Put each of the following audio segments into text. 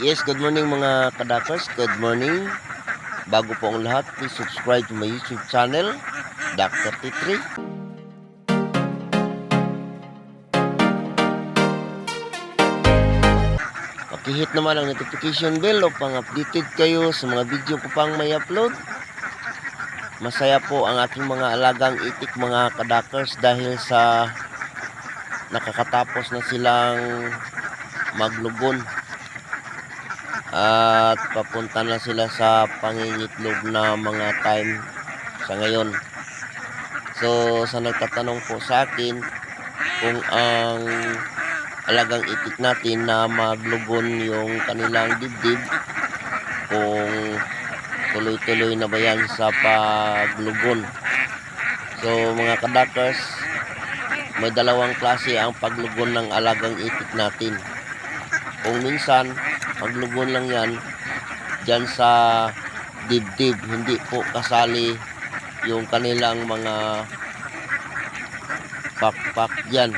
Yes, good morning mga kadakers. Good morning. Bago po ang lahat, please subscribe to my YouTube channel, Dr. T3. Pakihit naman ang notification bell upang updated kayo sa mga video ko pang may upload. Masaya po ang ating mga alagang itik mga kadakers dahil sa nakakatapos na silang maglugon at papunta na sila sa pangingitlog na mga time sa ngayon. So, sa nagtatanong po sa akin kung ang alagang itik natin na maglugon yung kanilang dibdib kung tuloy-tuloy na ba yan sa paglugon. So, mga kadakers, may dalawang klase ang paglugon ng alagang itik natin. Kung minsan, maglugon lang yan dyan sa dibdib. Hindi po kasali yung kanilang mga pakpak dyan.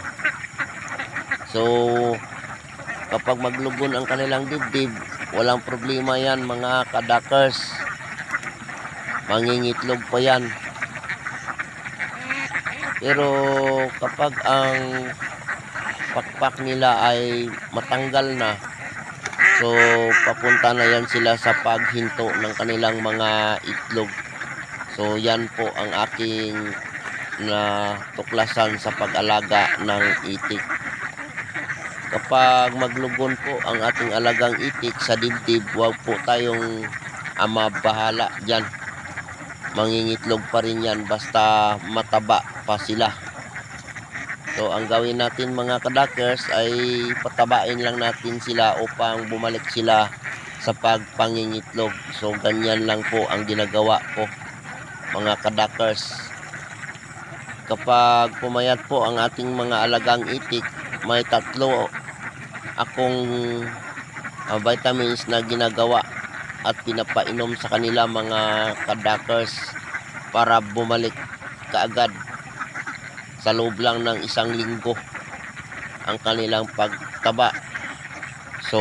So kapag maglugon ang kanilang dibdib walang problema yan mga kadakers. Mangingitlog pa yan. Pero kapag ang pakpak nila ay matanggal na So, papunta na yan sila sa paghinto ng kanilang mga itlog. So, yan po ang aking na tuklasan sa pag-alaga ng itik. Kapag maglugon po ang ating alagang itik sa dibdib, huwag po tayong ama bahala dyan. Mangingitlog pa rin yan basta mataba pa sila. So, ang gawin natin mga kadakers ay patabain lang natin sila upang bumalik sila sa pagpangingitlog. So, ganyan lang po ang ginagawa ko mga kadakers. Kapag pumayat po ang ating mga alagang itik, may tatlo akong uh, vitamins na ginagawa at pinapainom sa kanila mga kadakers para bumalik kaagad sa loob lang ng isang linggo ang kanilang pagtaba. So,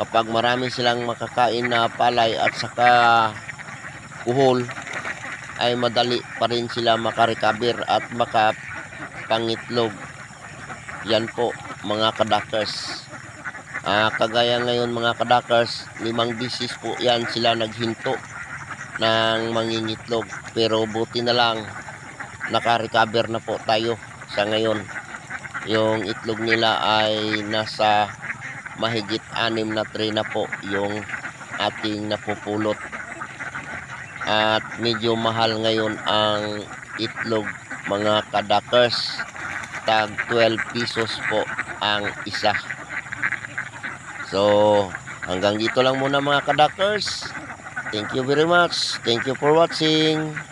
kapag marami silang makakain na palay at saka kuhol, ay madali pa rin sila makarecover at makapangitlog. Yan po, mga kadakers. Ah, kagaya ngayon mga kadakers, limang bisis po yan sila naghinto ng mangingitlog. Pero buti na lang naka-recover na po tayo sa ngayon. Yung itlog nila ay nasa mahigit anim na tray na po yung ating napupulot. At medyo mahal ngayon ang itlog mga kadakers. Tag 12 pesos po ang isa. So, hanggang dito lang muna mga kadakers. Thank you very much. Thank you for watching.